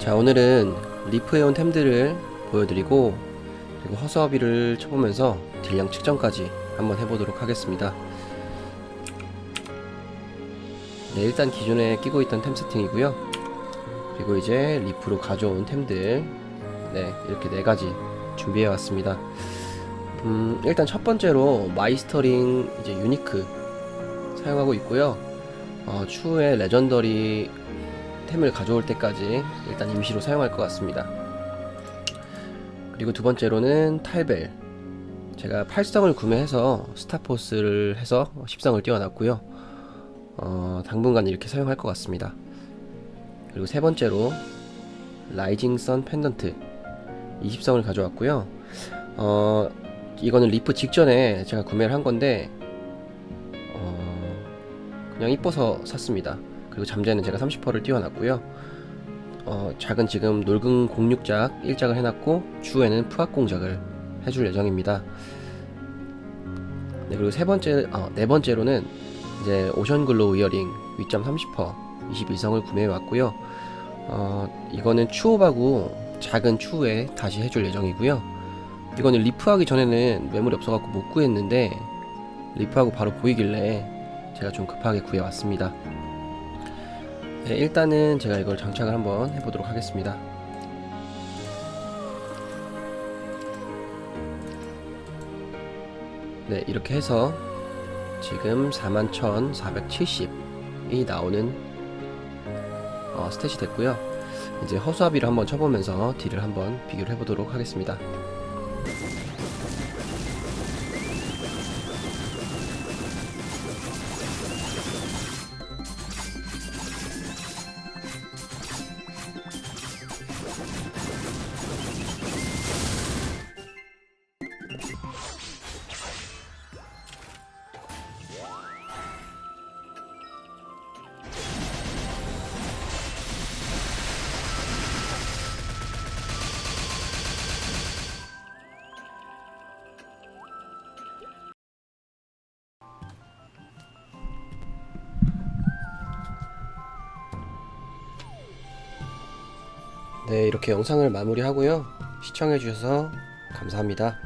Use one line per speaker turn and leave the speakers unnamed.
자 오늘은 리프해온 템들을 보여드리고 그리고 허수아비를 쳐보면서 딜량 측정까지 한번 해보도록 하겠습니다. 네 일단 기존에 끼고 있던 템 세팅이고요. 그리고 이제 리프로 가져온 템들 네 이렇게 네 가지 준비해 왔습니다. 음 일단 첫 번째로 마이스터링 이제 유니크 사용하고 있고요. 어, 추후에 레전더리 템을 가져올 때까지 일단 임시로 사용할 것 같습니다. 그리고 두 번째로는 탈벨. 제가 8성을 구매해서 스타포스를 해서 10성을 띄워놨고요. 어, 당분간 이렇게 사용할 것 같습니다. 그리고 세 번째로 라이징 선 펜던트 20성을 가져왔고요. 어, 이거는 리프 직전에 제가 구매를 한 건데 어, 그냥 이뻐서 샀습니다. 그리고 잠재는 제가 30%를 띄워놨고요. 어, 작은 지금 놀금 공육작 1작을 해놨고 추후에는 푸악 공작을 해줄 예정입니다. 네, 그리고 세 번째, 어, 네 번째로는 이제 오션 글로우 이어링 위점 30% 21성을 구매해 왔고요. 어, 이거는 추호바구 작은 추후에 다시 해줄 예정이고요. 이거는 리프하기 전에는 매물이 없어갖고 못 구했는데 리프하고 바로 보이길래 제가 좀 급하게 구해왔습니다. 네, 일단은 제가 이걸 장착을 한번 해보도록 하겠습니다. 네, 이렇게 해서 지금 41,470이 나오는 어, 스탯이 됐고요. 이제 허수아비를 한번 쳐보면서 딜을 한번 비교를 해보도록 하겠습니다. 네, 이렇게 영상을 마무리하고요. 시청해주셔서 감사합니다.